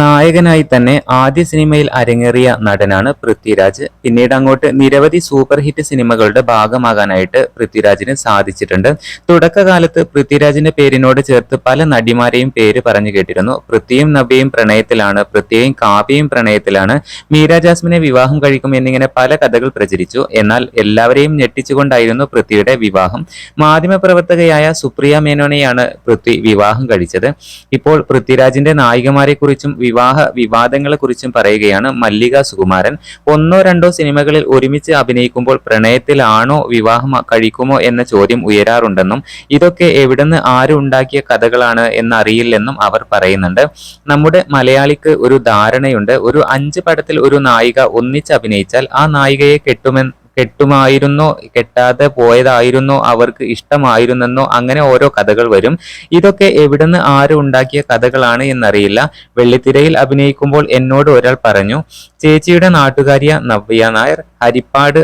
നായകനായി തന്നെ ആദ്യ സിനിമയിൽ അരങ്ങേറിയ നടനാണ് പൃഥ്വിരാജ്. പിന്നീട് അങ്ങോട്ട് നിരവധി സൂപ്പർ ഹിറ്റ് സിനിമകളുടെ ഭാഗമാകാനായിട്ട് പൃഥ്വിരാജിന് സാധിച്ചിട്ടുണ്ട്. തുടക്കകാലത്ത് പൃഥ്വിരാജിന്റെ പേരിനോട് ചേർത്ത് പല നടിമാരെയും പേര് പറഞ്ഞു കേട്ടിരുന്നു. പൃഥ്വിയും നബിയും പ്രണയത്തിലാണ് പൃഥ്വിയും കാവ്യയും പ്രണയത്തിലാണ് മീര ജാസ്മിനെ വിവാഹം കഴിക്കും എന്നിങ്ങനെ പല കഥകൾ പ്രചരിച്ചു. എന്നാൽ എല്ലാവരെയും ഞെട്ടിച്ചുകൊണ്ടായിരുന്നു പൃഥ്വിയുടെ വിവാഹം. മാധ്യമപ്രവർത്തകയായ സുപ്രിയ മേനോനെയാണ് പൃഥ്വി വിവാഹം കഴിച്ചത്. ഇപ്പോൾ പൃഥ്വിരാജിന്റെ നായികമാരെ കുറിച്ചും വിവാഹ വിവാദങ്ങളെ കുറിച്ചും പറയുകയാണ് മല്ലിക സുകുമാരൻ. ഒന്നോ രണ്ടോ സിനിമകളിൽ ഒരുമിച്ച് അഭിനയിക്കുമ്പോൾ പ്രണയത്തിലാണോ വിവാഹം കഴിക്കുമോ എന്ന ചോദ്യം ഉയരാറുണ്ടെന്നും ഇതൊക്കെ എവിടുന്ന് ആരുണ്ടാക്കിയ കഥകളാണ് എന്നറിയില്ലെന്നും അവർ പറയുന്നുണ്ട്. നമ്മുടെ മലയാളിക്ക് ഒരു ധാരണയുണ്ട്. ഒരു അഞ്ച് പടത്തിൽ ഒരു നായിക ഒന്നിച്ച് അഭിനയിച്ചാൽ ആ നായികയെ കെട്ടുമെന്ന് കെട്ടുമായിരുന്നോ കെട്ടാതെ പോയതായിരുന്നോ അവർക്ക് ഇഷ്ടമായിരുന്നെന്നോ അങ്ങനെ ഓരോ കഥകൾ വരും. ഇതൊക്കെ എവിടുന്ന് ആരും ഉണ്ടാക്കിയ കഥകളാണ് എന്നറിയില്ല. വെള്ളിത്തിരയിൽ അഭിനയിക്കുമ്പോൾ എന്നോട് ഒരാൾ പറഞ്ഞു ചേച്ചിയുടെ നാട്ടുകാരിയ നവ്യ നായർ ഹരിപ്പാട്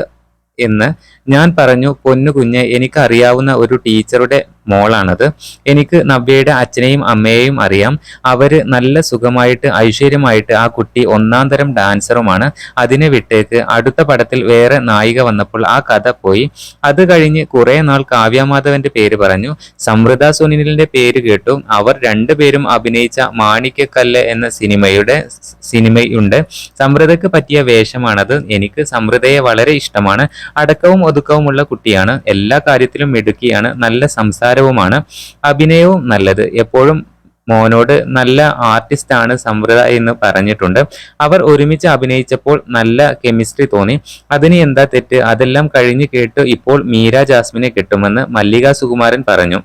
എന്ന്. ഞാൻ പറഞ്ഞു പൊന്നു കുഞ്ഞ് എനിക്കറിയാവുന്ന ഒരു ടീച്ചറുടെ മോളാണത്. എനിക്ക് നവ്യയുടെ അച്ഛനെയും അമ്മയെയും അറിയാം. അവർ നല്ല സുഖമായിട്ട് ഐശ്വര്യമായിട്ട് ആ കുട്ടി ഒന്നാം തരം ഡാൻസറുമാണ്. അതിനെ വിട്ടേക്ക് അടുത്ത പടത്തിൽ വേറെ നായിക വന്നപ്പോൾ ആ കഥ പോയി. അത് കഴിഞ്ഞ് കുറെ നാൾ കാവ്യമാധവന്റെ പേര് പറഞ്ഞു. സമൃദ്ധ സുനിലിന്റെ പേര് കേട്ടു. അവർ രണ്ടുപേരും അഭിനയിച്ച മാണിക്യക്കല്ല് എന്ന സിനിമയുടെ സിനിമയുണ്ട്. സമൃദ്ധക്ക് പറ്റിയ വേഷമാണത്. എനിക്ക് സമൃദ്ധയെ വളരെ ഇഷ്ടമാണ്. അടക്കവും ഒതുക്കവുമുള്ള കുട്ടിയാണ്. എല്ലാ കാര്യത്തിലും മിടുക്കിയാണ്. നല്ല സംസാരവുമാണ് അഭിനയവും നല്ലത്. എപ്പോഴും മോനോട് നല്ല ആർട്ടിസ്റ്റ് ആണ് സമൃദ്ധ എന്ന് പറഞ്ഞിട്ടുണ്ട്. അവർ ഒരുമിച്ച് അഭിനയിച്ചപ്പോൾ നല്ല കെമിസ്ട്രി തോന്നി. അതിന് എന്താ തെറ്റ്? അതെല്ലാം കഴിഞ്ഞ് കേട്ട് ഇപ്പോൾ മീര ജാസ്മിനെ കിട്ടുമെന്ന് മല്ലിക സുകുമാരൻ പറഞ്ഞു.